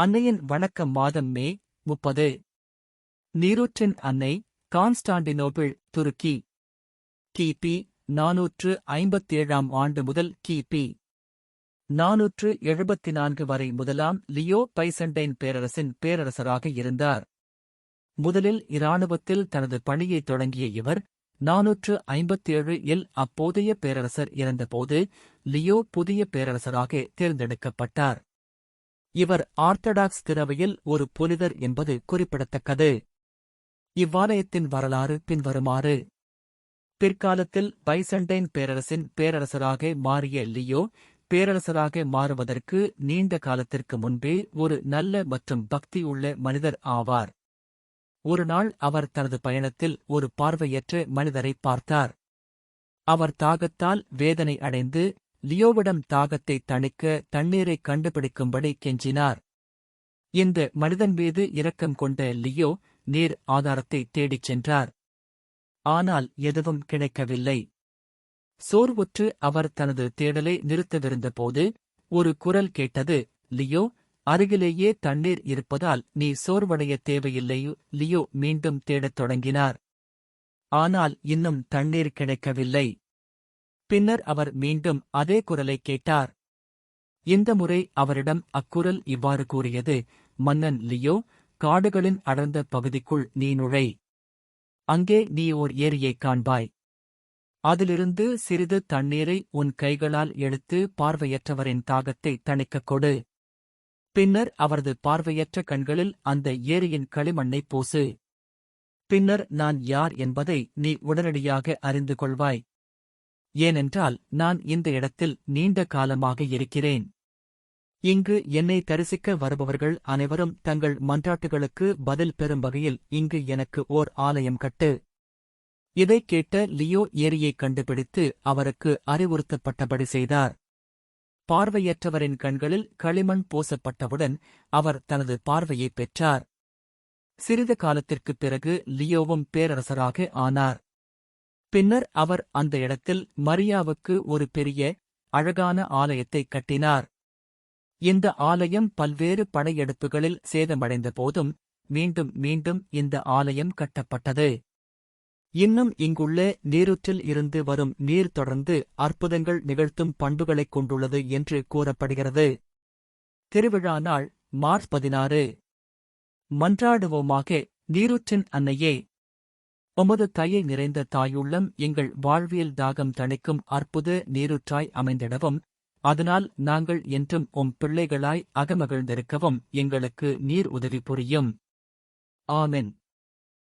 அன்னையின் வணக்க மாதம் மே முப்பது. நீரூற்றின் அன்னை கான்ஸ்டாண்டினோபிள் துருக்கி. கிபி நாநூற்று ஐம்பத்தேழாம் ஆண்டு முதல் கிபி நாநூற்று எழுபத்தி நான்கு வரை முதலாம் லியோ பைசண்டைன் பேரரசின் பேரரசராக இருந்தார். முதலில் இராணுவத்தில் தனது பணியைத் தொடங்கிய இவர் நாநூற்று ஐம்பத்தேழு இல் அப்போதைய பேரரசர் இறந்தபோது லியோ புதிய பேரரசராக தேர்ந்தெடுக்கப்பட்டார். இவர் ஆர்த்தடாக்ஸ் திறவையில் ஒரு புனிதர் என்பது குறிப்பிடத்தக்கது. இவ்வாலயத்தின் வரலாறு பின்வருமாறு. பிற்காலத்தில் பைசண்டைன் பேரரசின் பேரரசராக மாறிய லியோ பேரரசராக மாறுவதற்கு நீண்ட காலத்திற்கு முன்பே ஒரு நல்ல மற்றும் பக்தியுள்ள மனிதர் ஆவார். ஒருநாள் அவர் தனது பயணத்தில் ஒரு பார்வையற்ற மனிதரை பார்த்தார். அவர் தாகத்தால் வேதனை அடைந்து லியோவிடம் தாகத்தை தணிக்க தண்ணீரை கண்டுபிடிக்கும்படி கெஞ்சினார். இந்த மனிதன் மீது இரக்கம் கொண்ட லியோ நீர் ஆதாரத்தை தேடிச் சென்றார். ஆனால் எதுவும் கிடைக்கவில்லை. சோர்வுற்று அவர் தனது தேடலை நிறுத்தவிருந்தபோது ஒரு குரல் கேட்டது லியோ அருகிலேயே தண்ணீர் இருப்பதால் நீ சோர்வடைய தேவையில்லையோ லியோ மீண்டும் தேடத் தொடங்கினார். ஆனால் இன்னும் தண்ணீர் கிடைக்கவில்லை. பின்னர் அவர் மீண்டும் அதே குரலை கேட்டார். இந்த முறை அவரிடம் அக்குரல் இவ்வாறு கூறியது மன்னன் லியோ காடுகளின் அடர்ந்த பகுதிக்குள் நீ நுழை. அங்கே நீ ஓர் ஏரியைக் காண்பாய். அதிலிருந்து சிறிது தண்ணீரை உன் கைகளால் எடுத்து பார்வையற்றவரின் தாகத்தை தணிக்கக் கொடு. பின்னர் அவரது பார்வையற்ற கண்களில் அந்த ஏரியின் களிமண்ணை பூசு. பின்னர் நான் யார் என்பதை நீ உடனடியாக அறிந்து கொள்வாய். ஏனென்றால் நான் இந்த இடத்தில் நீண்ட காலமாக இருக்கிறேன். இங்கு என்னை தரிசிக்க வருபவர்கள் அனைவரும் தங்கள் மன்றாட்டுகளுக்கு பதில் பெறும் வகையில் இங்கு எனக்கு ஓர் ஆலயம் கட்டு. இதைக் கேட்ட லியோ ஏரியைக் கண்டுபிடித்து அவருக்கு அறிவுறுத்தப்பட்டபடி செய்தார். பார்வையற்றவரின் கண்களில் களிமண் பூசப்பட்டவுடன் அவர் தனது பார்வையைப் பெற்றார். சிறிது காலத்திற்குப் பிறகு லியோவும் பேரரசராக ஆனார். பின்னர் அவர் அந்த இடத்தில் மரியாவுக்கு ஒரு பெரிய அழகான ஆலயத்தை கட்டினார். இந்த ஆலயம் பல்வேறு படையெடுப்புகளில் சேதமடைந்த போதும் மீண்டும் மீண்டும் இந்த ஆலயம் கட்டப்பட்டது. இன்னும் இங்குள்ள நீரூற்றில் இருந்து வரும் நீர் தொடர்ந்து அற்புதங்கள் நிகழ்த்தும் பண்புகளைக் கொண்டுள்ளது என்று கூறப்படுகிறது. திருவிழா நாள் மார்ச் பதினாறு. மன்றாடுவோமாக நீரூற்றின் அன்னையே உமது தயை நிறைந்த தாயுள்ளம் எங்கள் வாழ்வியல் தாகம் தணிக்கும் அற்புத நீருற்றாய் அமைந்திடவும் அதனால் நாங்கள் என்றும் உம் பிள்ளைகளாய் அகமகிழ்ந்திருக்கவும் எங்களுக்கு நீர் உதவி புரியும். ஆமென்.